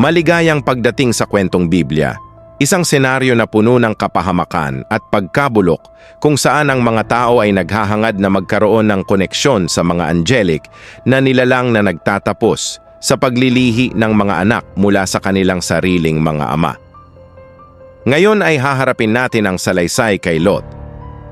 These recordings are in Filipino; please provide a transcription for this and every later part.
Maligayang pagdating sa kwentong Biblia. Isang senaryo na puno ng kapahamakan at pagkabulok kung saan ang mga tao ay naghahangad na magkaroon ng koneksyon sa mga angelic na nilalang na nagtatapos sa paglilihi ng mga anak mula sa kanilang sariling mga ama. Ngayon ay haharapin natin ang salaysay kay Lot,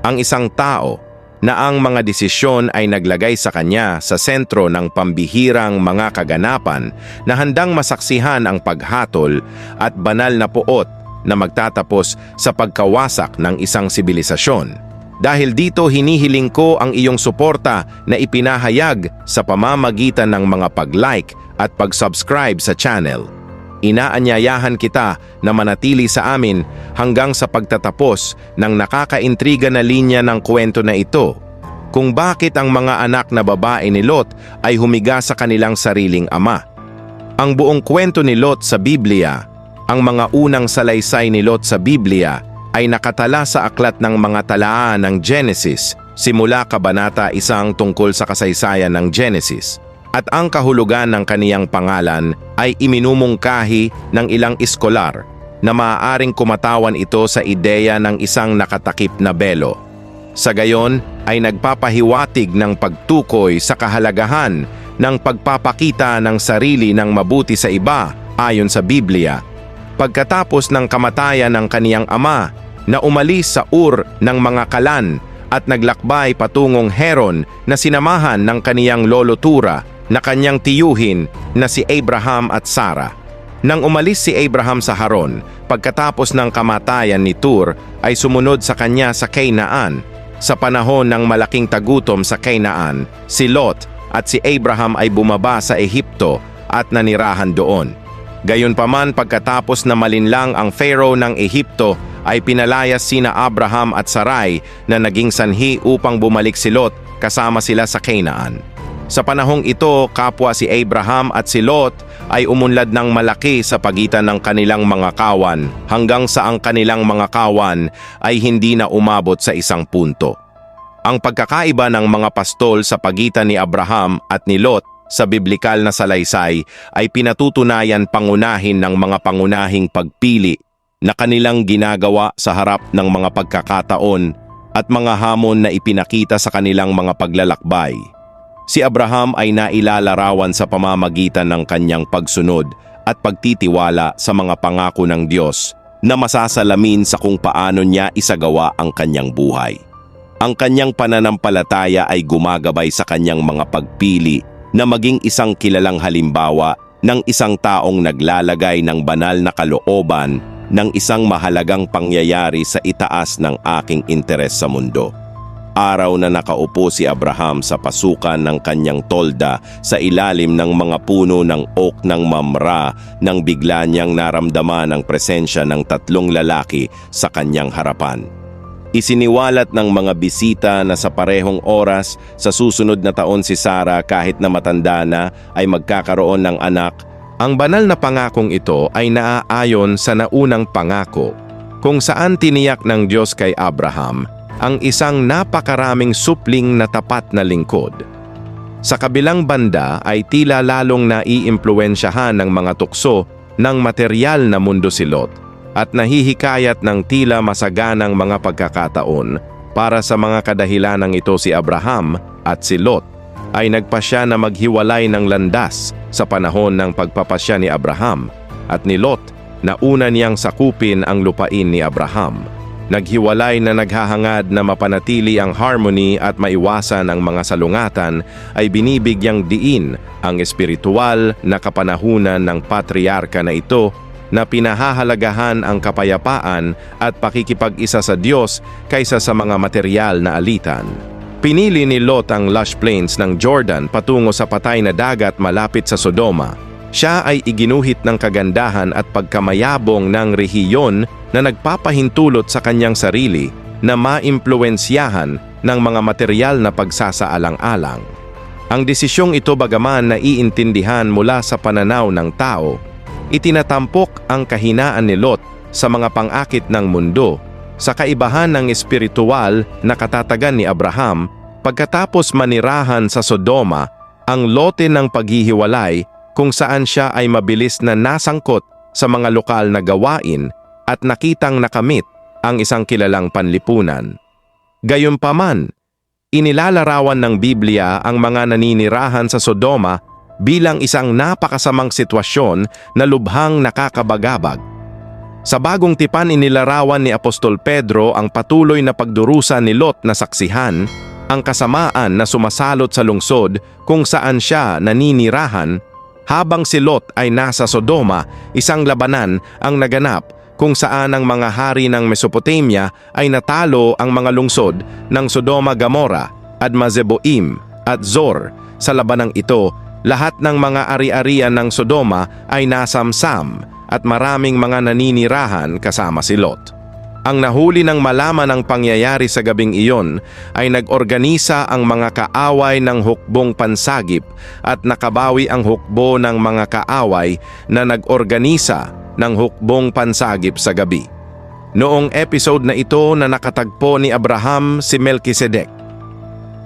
ang isang tao na ang mga desisyon ay naglagay sa kanya sa sentro ng pambihirang mga kaganapan na handang masaksihan ang paghatol at banal na puot na magtatapos sa pagkawasak ng isang sibilisasyon. Dahil dito hinihiling ko ang iyong suporta na ipinahayag sa pamamagitan ng mga pag-like at pag-subscribe sa channel. Inaanyayahan kita na manatili sa amin hanggang sa pagtatapos ng nakakaintriga na linya ng kwento na ito kung bakit ang mga anak na babae ni Lot ay humiga sa kanilang sariling ama. Ang buong kwento ni Lot sa Biblia, ang mga unang salaysay ni Lot sa Biblia ay nakatala sa aklat ng mga talaan ng Genesis simula kabanata isang tungkol sa kasaysayan ng Genesis at ang kahulugan ng kaniyang pangalan ay iminumungkahi ng ilang iskolar na maaaring kumatawan ito sa ideya ng isang nakatakip na belo. Sa gayon ay nagpapahiwatig ng pagtukoy sa kahalagahan ng pagpapakita ng sarili ng mabuti sa iba ayon sa Biblia. Pagkatapos ng kamatayan ng kaniyang ama na umalis sa Ur ng mga kalan at naglakbay patungong Heron na sinamahan ng kaniyang lolo Tura na kanyang tiyuhin na si Abraham at Sarah. Nang umalis si Abraham sa Haron, pagkatapos ng kamatayan ni Tur ay sumunod sa kanya sa Kainaan. Sa panahon ng malaking tagutom sa Kainaan, si Lot at si Abraham ay bumaba sa Ehipto at nanirahan doon. Gayunpaman pagkatapos na malinlang ang Pharaoh ng Ehipto ay pinalayas sina Abraham at Sarai na naging sanhi upang bumalik si Lot kasama sila sa Canaan. Sa panahong ito, kapwa si Abraham at si Lot ay umunlad ng malaki sa pagitan ng kanilang mga kawan hanggang sa ang kanilang mga kawan ay hindi na umabot sa isang punto. Ang pagkakaiba ng mga pastol sa pagitan ni Abraham at ni Lot sa biblikal na salaysay ay pinatutunayan pangunahin ng mga pangunahing pagpili na kanilang ginagawa sa harap ng mga pagkakataon at mga hamon na ipinakita sa kanilang mga paglalakbay. Si Abraham ay nailalarawan sa pamamagitan ng kanyang pagsunod at pagtitiwala sa mga pangako ng Diyos na masasalamin sa kung paano niya isagawa ang kanyang buhay. Ang kanyang pananampalataya ay gumagabay sa kanyang mga pagpili na maging isang kilalang halimbawa ng isang taong naglalagay ng banal na kalooban ng isang mahalagang pangyayari sa itaas ng aking interes sa mundo. Araw na nakaupo si Abraham sa pasukan ng kanyang tolda sa ilalim ng mga puno ng oak ng Mamra nang bigla niyang naramdaman ang presensya ng tatlong lalaki sa kanyang harapan. Isiniwalat ng mga bisita na sa parehong oras sa susunod na taon si Sarah kahit na matanda na ay magkakaroon ng anak. Ang banal na pangakong ito ay naaayon sa naunang pangako kung saan tiniyak ng Diyos kay Abraham ang isang napakaraming supling na tapat na lingkod. Sa kabilang banda ay tila lalong naiimpluensyahan ng mga tukso ng material na mundo si Lot at nahihikayat ng tila masaganang mga pagkakataon para sa mga kadahilanang ito si Abraham at si Lot ay nagpasya na maghiwalay ng landas sa panahon ng pagpapasya ni Abraham at ni Lot na una niyang sakupin ang lupain ni Abraham. Naghiwalay na naghahangad na mapanatili ang harmony at maiwasan ang mga salungatan ay binibigyang diin ang espiritual na kapanahunan ng patriarka na ito na pinahahalagahan ang kapayapaan at pakikipag-isa sa Diyos kaysa sa mga material na alitan. Pinili ni Lot ang lush plains ng Jordan patungo sa patay na dagat malapit sa Sodoma. Siya ay iginuhit ng kagandahan at pagkamayabong ng rehiyon na nagpapahintulot sa kanyang sarili na maimpluensyahan ng mga material na pagsasaalang-alang. Ang desisyong ito bagaman na iintindihan mula sa pananaw ng tao, itinatampok ang kahinaan ni Lot sa mga pangakit ng mundo sa kaibahan ng espiritual na katatagan ni Abraham pagkatapos manirahan sa Sodoma ang lote ng paghihiwalay kung saan siya ay mabilis na nasangkot sa mga lokal na gawain at nakitang nakamit ang isang kilalang panlipunan. Gayunpaman, inilalarawan ng Biblia ang mga naninirahan sa Sodoma bilang isang napakasamang sitwasyon na lubhang nakakabagabag. Sa bagong tipan inilarawan ni Apostol Pedro ang patuloy na pagdurusa ni Lot na saksihan, ang kasamaan na sumasalot sa lungsod kung saan siya naninirahan, habang si Lot ay nasa Sodoma, isang labanan ang naganap kung saan ang mga hari ng Mesopotamia ay natalo ang mga lungsod ng Sodoma Gamora, Admazeboim at Zor. Sa labanang ito, lahat ng mga ari-arian ng Sodoma ay nasamsam at maraming mga naninirahan kasama si Lot. Ang nahuli ng malaman ang pangyayari sa gabing iyon ay nag-organisa ang mga kaaway ng hukbong pansagip at nakabawi ang hukbo ng mga kaaway na nag-organisa ng hukbong pansagip sa gabi. Noong episode na ito na nakatagpo ni Abraham si Melchizedek.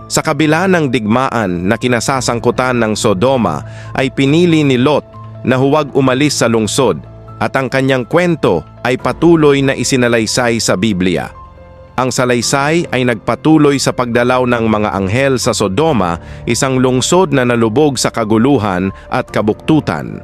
Sa kabila ng digmaan na kinasasangkutan ng Sodoma ay pinili ni Lot na huwag umalis sa lungsod at ang kanyang kwento ay patuloy na isinalaysay sa Biblia. Ang salaysay ay nagpatuloy sa pagdalaw ng mga anghel sa Sodoma, isang lungsod na nalubog sa kaguluhan at kabuktutan.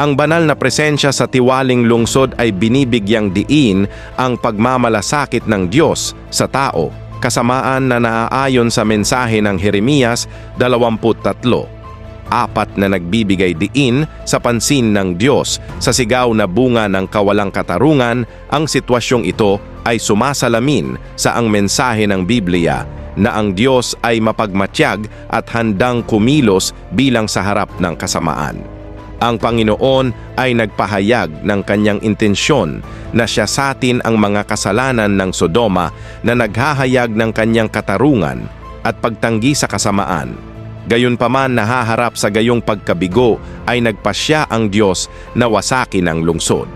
Ang banal na presensya sa tiwaling lungsod ay binibigyang diin ang pagmamalasakit ng Diyos sa tao, kasamaan na naaayon sa mensahe ng Jeremias 23 apat na nagbibigay diin sa pansin ng Diyos sa sigaw na bunga ng kawalang katarungan, ang sitwasyong ito ay sumasalamin sa ang mensahe ng Biblia na ang Diyos ay mapagmatyag at handang kumilos bilang sa harap ng kasamaan. Ang Panginoon ay nagpahayag ng kanyang intensyon na siya satin ang mga kasalanan ng Sodoma na naghahayag ng kanyang katarungan at pagtanggi sa kasamaan Gayunpaman nahaharap sa gayong pagkabigo ay nagpasya ang Diyos na wasakin ang lungsod.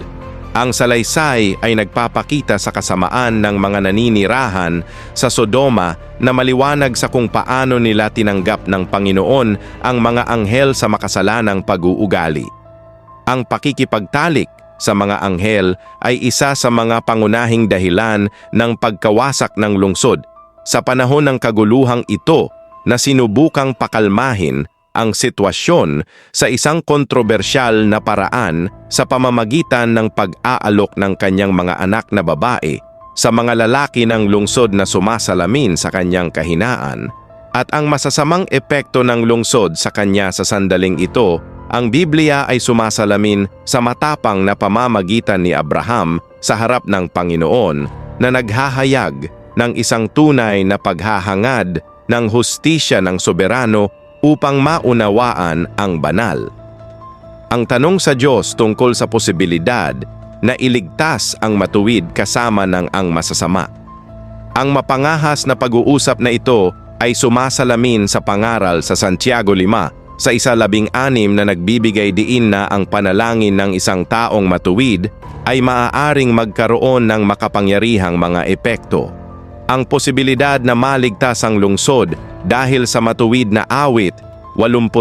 Ang salaysay ay nagpapakita sa kasamaan ng mga naninirahan sa Sodoma na maliwanag sa kung paano nila tinanggap ng Panginoon ang mga anghel sa makasalanang pag-uugali. Ang pakikipagtalik sa mga anghel ay isa sa mga pangunahing dahilan ng pagkawasak ng lungsod. Sa panahon ng kaguluhang ito, na sinubukang pakalmahin ang sitwasyon sa isang kontrobersyal na paraan sa pamamagitan ng pag-aalok ng kanyang mga anak na babae sa mga lalaki ng lungsod na sumasalamin sa kanyang kahinaan. At ang masasamang epekto ng lungsod sa kanya sa sandaling ito, ang Biblia ay sumasalamin sa matapang na pamamagitan ni Abraham sa harap ng Panginoon na naghahayag ng isang tunay na paghahangad ng hustisya ng soberano upang maunawaan ang banal. Ang tanong sa Diyos tungkol sa posibilidad na iligtas ang matuwid kasama ng ang masasama. Ang mapangahas na pag-uusap na ito ay sumasalamin sa pangaral sa Santiago 5 sa isa labing anim na nagbibigay diin na ang panalangin ng isang taong matuwid ay maaaring magkaroon ng makapangyarihang mga epekto ang posibilidad na maligtas ang lungsod dahil sa matuwid na awit 86.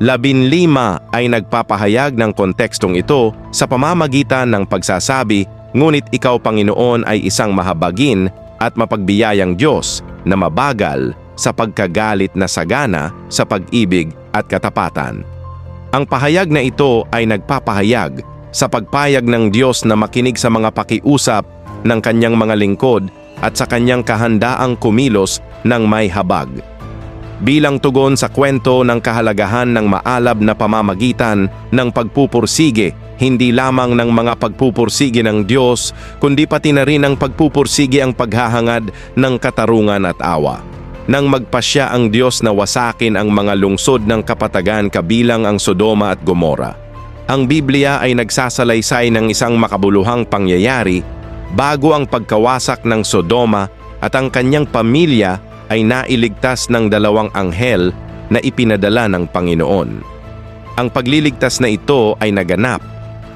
Labinlima ay nagpapahayag ng kontekstong ito sa pamamagitan ng pagsasabi, ngunit ikaw Panginoon ay isang mahabagin at mapagbiyayang Diyos na mabagal sa pagkagalit na sagana sa pag-ibig at katapatan. Ang pahayag na ito ay nagpapahayag sa pagpayag ng Diyos na makinig sa mga pakiusap ng kanyang mga lingkod at sa kanyang kahandaang kumilos ng may habag. Bilang tugon sa kwento ng kahalagahan ng maalab na pamamagitan ng pagpupursige, hindi lamang ng mga pagpupursige ng Diyos, kundi pati na rin ang pagpupursige ang paghahangad ng katarungan at awa. Nang magpasya ang Diyos na wasakin ang mga lungsod ng kapatagan kabilang ang Sodoma at Gomora. Ang Biblia ay nagsasalaysay ng isang makabuluhang pangyayari bago ang pagkawasak ng Sodoma at ang kanyang pamilya ay nailigtas ng dalawang anghel na ipinadala ng Panginoon. Ang pagliligtas na ito ay naganap.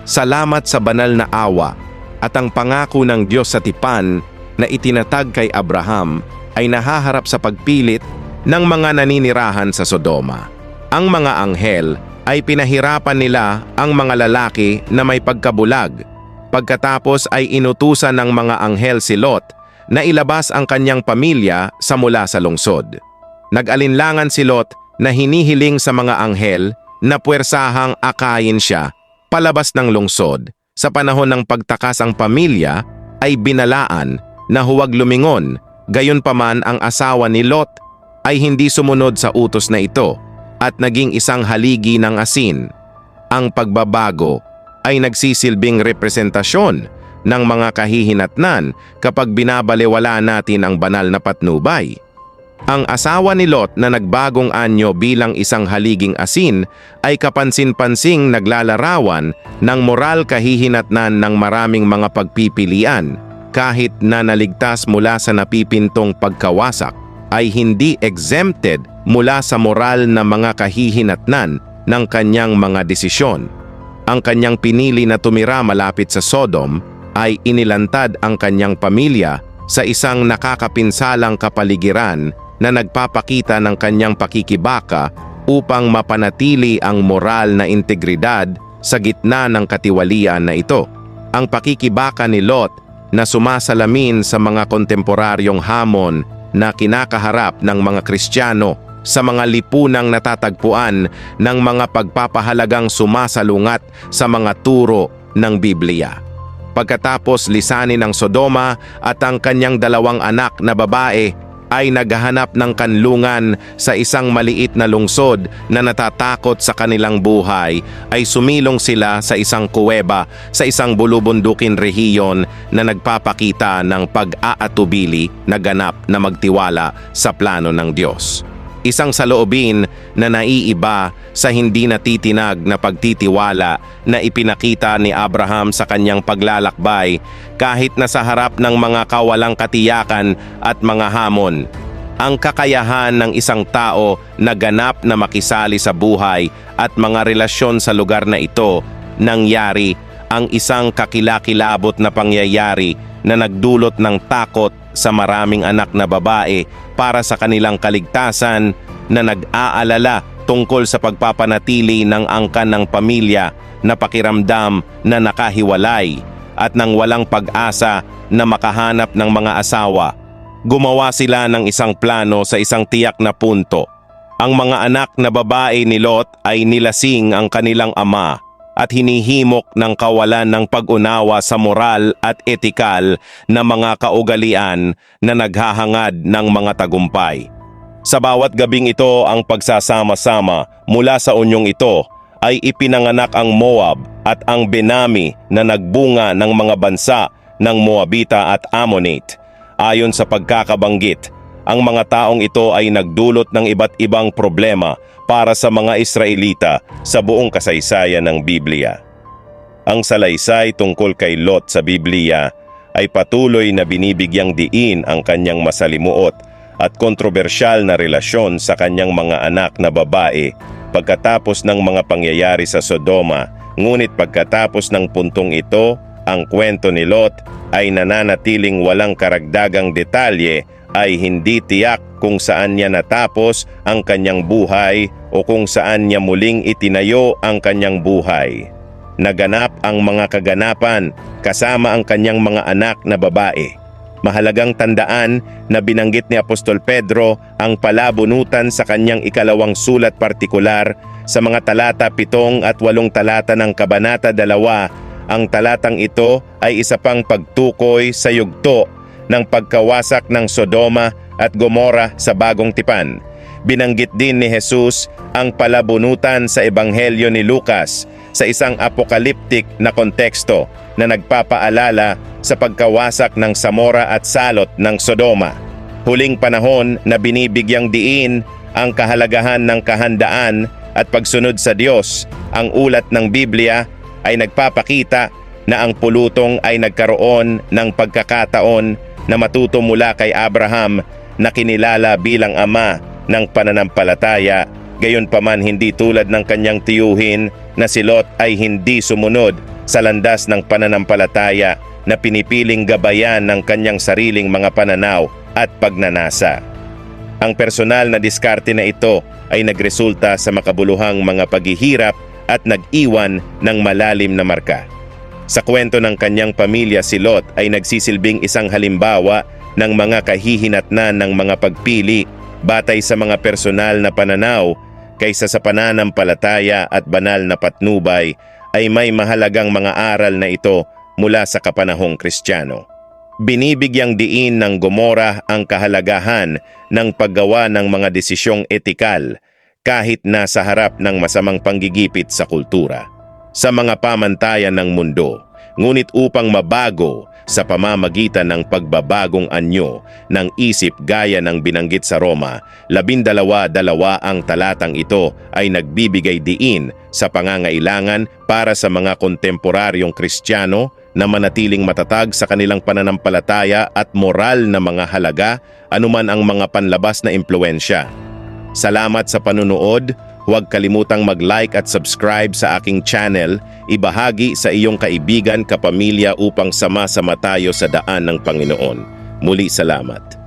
Salamat sa banal na awa at ang pangako ng Diyos sa tipan na itinatag kay Abraham ay nahaharap sa pagpilit ng mga naninirahan sa Sodoma. Ang mga anghel ay pinahirapan nila ang mga lalaki na may pagkabulag. Pagkatapos ay inutusan ng mga anghel si Lot na ilabas ang kanyang pamilya sa mula sa lungsod. Nag-alinlangan si Lot na hinihiling sa mga anghel na puwersahang akayin siya palabas ng lungsod. Sa panahon ng pagtakas ang pamilya ay binalaan na huwag lumingon, gayon paman ang asawa ni Lot ay hindi sumunod sa utos na ito at naging isang haligi ng asin. Ang pagbabago ay nagsisilbing representasyon ng mga kahihinatnan kapag binabalewala natin ang banal na patnubay. Ang asawa ni Lot na nagbagong anyo bilang isang haliging asin ay kapansin-pansing naglalarawan ng moral kahihinatnan ng maraming mga pagpipilian kahit na naligtas mula sa napipintong pagkawasak ay hindi exempted mula sa moral na mga kahihinatnan ng kanyang mga desisyon. Ang kanyang pinili na tumira malapit sa Sodom ay inilantad ang kanyang pamilya sa isang nakakapinsalang kapaligiran na nagpapakita ng kanyang pakikibaka upang mapanatili ang moral na integridad sa gitna ng katiwalian na ito. Ang pakikibaka ni Lot na sumasalamin sa mga kontemporaryong hamon na kinakaharap ng mga Kristiyano sa mga lipunang natatagpuan ng mga pagpapahalagang sumasalungat sa mga turo ng Biblia. Pagkatapos lisanin ng Sodoma at ang kanyang dalawang anak na babae ay naghahanap ng kanlungan sa isang maliit na lungsod na natatakot sa kanilang buhay ay sumilong sila sa isang kuweba sa isang bulubundukin rehiyon na nagpapakita ng pag-aatubili na ganap na magtiwala sa plano ng Diyos. Isang saloobin na naiiba sa hindi natitinag na pagtitiwala na ipinakita ni Abraham sa kanyang paglalakbay kahit na sa harap ng mga kawalang katiyakan at mga hamon. Ang kakayahan ng isang tao na ganap na makisali sa buhay at mga relasyon sa lugar na ito nangyari ang isang kakilakilabot na pangyayari na nagdulot ng takot sa maraming anak na babae para sa kanilang kaligtasan na nag-aalala tungkol sa pagpapanatili ng angkan ng pamilya na pakiramdam na nakahiwalay at nang walang pag-asa na makahanap ng mga asawa. Gumawa sila ng isang plano sa isang tiyak na punto. Ang mga anak na babae ni Lot ay nilasing ang kanilang ama at hinihimok ng kawalan ng pag-unawa sa moral at etikal na mga kaugalian na naghahangad ng mga tagumpay. Sa bawat gabing ito ang pagsasama-sama mula sa unyong ito ay ipinanganak ang Moab at ang Benami na nagbunga ng mga bansa ng Moabita at Ammonite. Ayon sa pagkakabanggit, ang mga taong ito ay nagdulot ng iba't ibang problema para sa mga Israelita sa buong kasaysayan ng Biblia. Ang salaysay tungkol kay Lot sa Biblia ay patuloy na binibigyang diin ang kanyang masalimuot at kontrobersyal na relasyon sa kanyang mga anak na babae pagkatapos ng mga pangyayari sa Sodoma. Ngunit pagkatapos ng puntong ito, ang kwento ni Lot ay nananatiling walang karagdagang detalye ay hindi tiyak kung saan niya natapos ang kanyang buhay o kung saan niya muling itinayo ang kanyang buhay. Naganap ang mga kaganapan kasama ang kanyang mga anak na babae. Mahalagang tandaan na binanggit ni Apostol Pedro ang palabunutan sa kanyang ikalawang sulat partikular sa mga talata pitong at walong talata ng Kabanata 2. Ang talatang ito ay isa pang pagtukoy sa yugto ng pagkawasak ng Sodoma at Gomora sa bagong tipan. Binanggit din ni Jesus ang palabunutan sa Ebanghelyo ni Lucas sa isang apokaliptik na konteksto na nagpapaalala sa pagkawasak ng Samora at Salot ng Sodoma. Huling panahon na binibigyang diin ang kahalagahan ng kahandaan at pagsunod sa Diyos, ang ulat ng Biblia ay nagpapakita na ang pulutong ay nagkaroon ng pagkakataon na matuto mula kay Abraham na kinilala bilang ama ng pananampalataya, gayon paman hindi tulad ng kanyang tiyuhin na si Lot ay hindi sumunod sa landas ng pananampalataya na pinipiling gabayan ng kanyang sariling mga pananaw at pagnanasa. Ang personal na diskarte na ito ay nagresulta sa makabuluhang mga paghihirap at nag-iwan ng malalim na marka. Sa kwento ng kanyang pamilya si Lot ay nagsisilbing isang halimbawa ng mga kahihinatnan ng mga pagpili batay sa mga personal na pananaw kaysa sa pananampalataya at banal na patnubay ay may mahalagang mga aral na ito mula sa kapanahong Kristiyano. Binibigyang diin ng Gomora ang kahalagahan ng paggawa ng mga desisyong etikal kahit nasa harap ng masamang panggigipit sa kultura. Sa mga pamantayan ng mundo, ngunit upang mabago sa pamamagitan ng pagbabagong anyo ng isip gaya ng binanggit sa Roma, labindalawa-dalawa ang talatang ito ay nagbibigay diin sa pangangailangan para sa mga kontemporaryong Kristiyano na manatiling matatag sa kanilang pananampalataya at moral na mga halaga anuman ang mga panlabas na impluensya. Salamat sa panunood. Huwag kalimutang mag-like at subscribe sa aking channel. Ibahagi sa iyong kaibigan, kapamilya upang sama-sama tayo sa daan ng Panginoon. Muli salamat.